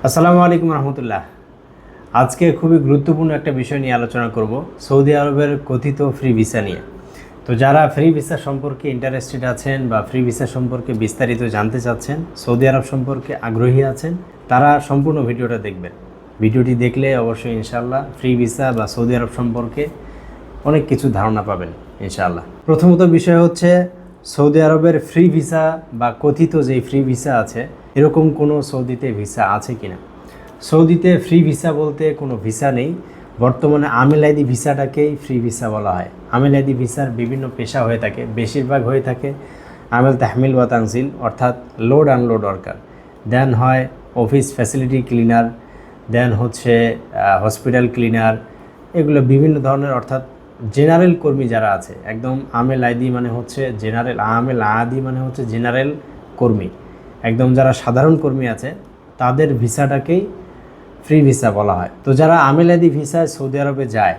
আসসালামু আলাইকুম রহমতুল্লাহ। আজকে খুবই গুরুত্বপূর্ণ একটা বিষয় নিয়ে আলোচনা করব, সৌদি আরবের কথিত ফ্রি ভিসা নিয়ে। তো যারা ফ্রি ভিসা সম্পর্কে ইন্টারেস্টেড আছেন বা ফ্রি ভিসা সম্পর্কে বিস্তারিত জানতে চাচ্ছেন, সৌদি আরব সম্পর্কে আগ্রহী আছেন, তারা সম্পূর্ণ ভিডিওটা দেখবেন। ভিডিওটি দেখলে অবশ্যই ইনশাল্লাহ ফ্রি ভিসা বা সৌদি আরব সম্পর্কে অনেক কিছু ধারণা পাবেন, ইনশাআল্লাহ। প্রথমত বিষয় হচ্ছে সৌদি আরবের ফ্রি ভিসা বা কথিত যে ফ্রি ভিসা আছে, এরকম কোনো সৌদিতে ভিসা আছে কিনা? সৌদিতে ফ্রি ভিসা বলতে কোনো ভিসা নেই। বর্তমানে আমেলাইদি ভিসাটাকেই ফ্রি ভিসা বলা হয়। আমেলাইদি ভিসার বিভিন্ন পেশা হয়ে থাকে, বেশিরভাগ হয়ে থাকে আমেল তাহমিল বা তানজিল, অর্থাৎ লোড আনলোড ওয়ার্কার দেন হয় অফিস ফ্যাসিলিটি ক্লিনার দেন হচ্ছে হসপিটাল ক্লিনার এগুলো বিভিন্ন ধরনের, অর্থাৎ জেনারেল কর্মী যারা আছে, একদম আমেল আইদি মানে হচ্ছে জেনারেল, আমেল আদি মানে হচ্ছে জেনারেল কর্মী। একদম যারা সাধারণ কর্মী আছে, তাদের ভিসাটাকেই ফ্রি ভিসা বলা হয়। তো যারা আমেল আদি ভিসায় সৌদি আরবে যায়,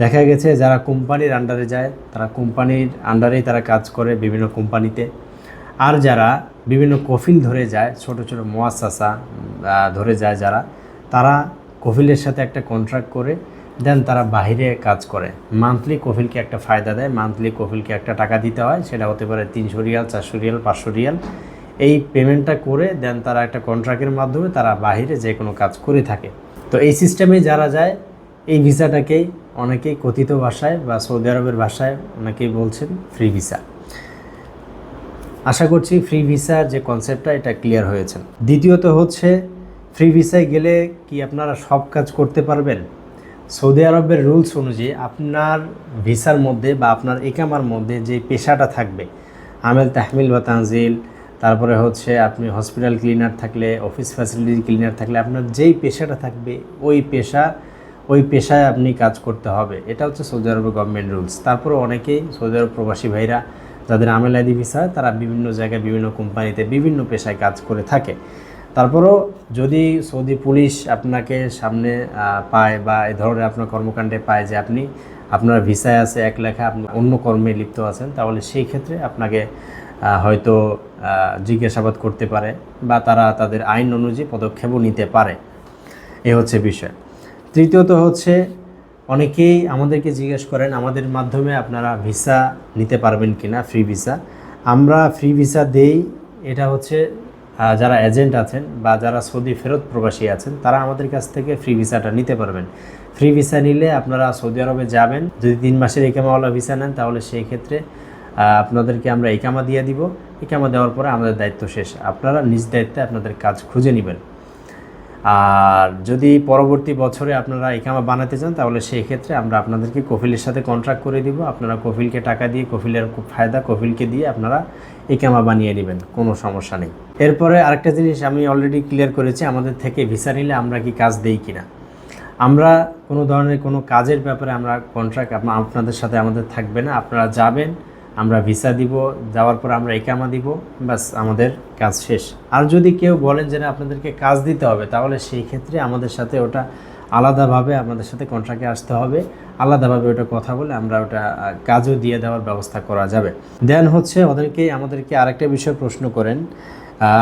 দেখা গেছে যারা কোম্পানির আন্ডারে যায়, তারা কোম্পানির আন্ডারেই তারা কাজ করে বিভিন্ন কোম্পানিতে। আর যারা বিভিন্ন কফিল ধরে যায়, ছোট ছোট মোয়াসাসা ধরে যায় যারা, তারা কফিলের সাথে একটা কন্ট্রাক্ট করে দেন তারা বাইরে কাজ করে। মান্থলি কফিলকে একটা ফায়দা দেয়। মান্থলি কফিলকে একটা টাকা দিতে হয়। সেটা হতে পারে তিনশো রিয়াল, চারশো রিয়াল, পাঁচশো রিয়াল। এই পেমেন্টটা করে দেন তারা একটা কন্ট্রাক্টের মাধ্যমে তারা বাইরে যে কোনো কাজ করে থাকে। তো এই সিস্টেমে যারা যায়, এই ভিসাটাকেই অনেকেই কথিত ভাষায় বা সৌদি আরবের ভাষায় অনেকেই বলছেন ফ্রি ভিসা আশা করছি ফ্রি ভিসার যে কনসেপ্টটা এটা ক্লিয়ার হয়েছে। দ্বিতীয়ত হচ্ছে ফ্রি ভিসায় গেলে কি আপনারা সব কাজ করতে পারবেন? সৌদি আরবের রুলস অনুযায়ী আপনার ভিসার মধ্যে বা আপনার একামার মধ্যে যে পেশাটা থাকবে, আমেল, তাহমিল বা তানজিল, তারপরে হচ্ছে আপনি হসপিটাল ক্লিনার থাকলে, অফিস ফ্যাসিলিটি ক্লিনার থাকলে আপনার যেই পেশাটা থাকবে, ওই পেশা, ওই পেশায় আপনি কাজ করতে হবে। এটা হচ্ছে সৌদি আরবের গভর্নমেন্ট রুলস তারপরে অনেকেই সৌদি আরব প্রবাসী ভাইরা যাদের আমেল আদি ভিসা তারা বিভিন্ন জায়গায়, বিভিন্ন কোম্পানিতে বিভিন্ন পেশায় কাজ করে থাকে। তারপরও যদি সৌদি পুলিশ আপনাকে সামনে পায় বা এ ধরনের আপনার কর্মকাণ্ডে পায় যে আপনি, আপনার ভিসায় আছে এক লেখা আপনি অন্য কর্মে লিপ্ত আছেন, তাহলে সেই ক্ষেত্রে আপনাকে হয়তো জিজ্ঞাসাবাদ করতে পারে বা তারা তাদের আইন অনুযায়ী পদক্ষেপও নিতে পারে। এ হচ্ছে বিষয়। তৃতীয়ত হচ্ছে, অনেকেই আমাদেরকে জিজ্ঞেস করেন, আমাদের মাধ্যমে আপনারা ভিসা নিতে পারবেন কিনা? Free visa? আমরা ফ্রি ভিসা দেই, এটা হচ্ছে যারা এজেন্ট আছেন বা যারা সৌদি ফেরত প্রবাসী আছেন, তারা আমাদের কাছ থেকে ফ্রি ভিসাটা নিতে পারবেন। ফ্রি ভিসা নিলে আপনারা সৌদি আরবে যাবেন। যদি তিন মাসের একামাওয়ালা ভিসা নেন, তাহলে সেই ক্ষেত্রে আপনাদেরকে আমরা একামা দিয়ে দিব। একামা দেওয়ার পরে আমাদের দায়িত্ব শেষ। আপনারা নিজ দায়িত্বে আপনাদের কাজ খুঁজে নেবেন। আর যদি পরবর্তী বছরে আপনারা একামা বানাতে চান, তাহলে সেই ক্ষেত্রে আমরা আপনাদেরকে কফিলের সাথে কন্ট্রাক্ট করে দিব। আপনারা কফিলকে টাকা দিয়ে, কফিলের খুব ফায়দা কফিলকে দিয়ে আপনারা একামা বানিয়ে নেবেন, কোনো সমস্যা নেই। এরপরে আরেকটা জিনিস আমি অলরেডি ক্লিয়ার করেছি, আমাদের থেকে ভিসা নিলে আমরা কি কাজ দেই কিনা? আমরা কোনো ধরনের কোনো কাজের ব্যাপারে আমরা কন্ট্রাক্ট আপনাদের সাথে আমাদের থাকবে না। আপনারা যাবেন আমরা ভিসা দিব, যাওয়ার পর আমরা একামা দিব, ব্যাস, আমাদের কাজ শেষ। আর যদি কেউ বলেন যে না, আপনাদেরকে কাজ দিতে হবে, তাহলে সেই ক্ষেত্রে আমাদের সাথে ওটা আলাদাভাবে আমাদের সাথে কন্ট্রাক্টে আসতে হবে। আলাদাভাবে ওটা কথা বলে আমরা ওটা কাজও দিয়ে দেওয়ার ব্যবস্থা করা যাবে। দেন হচ্ছে ওদেরকে আমাদেরকে আরেকটা বিষয় প্রশ্ন করেন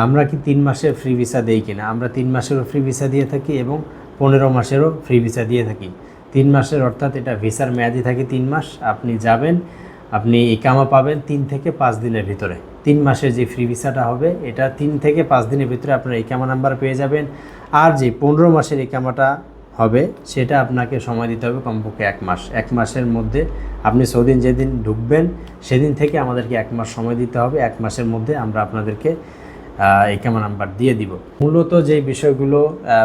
আমরা কি তিন মাসের ফ্রি ভিসা দেই কিনা? আমরা তিন মাসেরও ফ্রি ভিসা দিয়ে থাকি এবং পনেরো মাসেরও ফ্রি ভিসা দিয়ে থাকি। তিন মাসের অর্থাৎ এটা ভিসার মেয়াদি থাকে তিন মাস, আপনি যাবেন আপনি ইকামা পাবেন তিন থেকে পাঁচ দিনের ভিতরে। তিন মাসের যে ফ্রি ভিসাটা হবে, এটা তিন থেকে পাঁচ দিনের ভিতরে আপনার ইকামা নাম্বার পেয়ে যাবেন। আর যে পনেরো মাসের ইকামাটা হবে, সেটা আপনাকে সময় দিতে হবে কমপক্ষে এক মাস। এক মাসের মধ্যে আপনি সৌদিন যেদিন ঢুকবেন, সেদিন থেকে আমাদেরকে এক মাস সময় দিতে হবে। এক মাসের মধ্যে আমরা আপনাদেরকে ইকামা নাম্বার দিয়ে দিব। মূলত যে বিষয়গুলো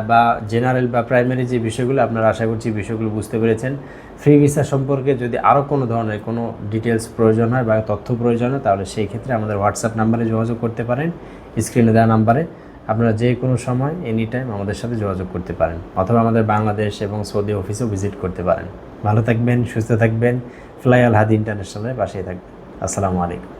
বা জেনারেল বা প্রাইমারি যে বিষয়গুলো, আপনারা আশা করছি বিষয়গুলো বুঝতে পেরেছেন। ফ্রি ভিসা সম্পর্কে যদি আরও কোনো ধরনের কোনো ডিটেলস প্রয়োজন হয় বা তথ্য প্রয়োজন হয়, তাহলে সেই ক্ষেত্রে আমাদের হোয়াটসঅ্যাপ নাম্বারে যোগাযোগ করতে পারেন। স্ক্রিনে দেওয়া নাম্বারে আপনারা যে কোনো সময় এনি টাইম আমাদের সাথে যোগাযোগ করতে পারেন অথবা আমাদের বাংলাদেশ এবং সৌদি অফিসেও ভিজিট করতে পারেন। ভালো থাকবেন, সুস্থ থাকবেন। ফ্লাই আল হাদি ইন্টারন্যাশনালের পাশেই থাকবেন। আসসালামু আলাইকুম।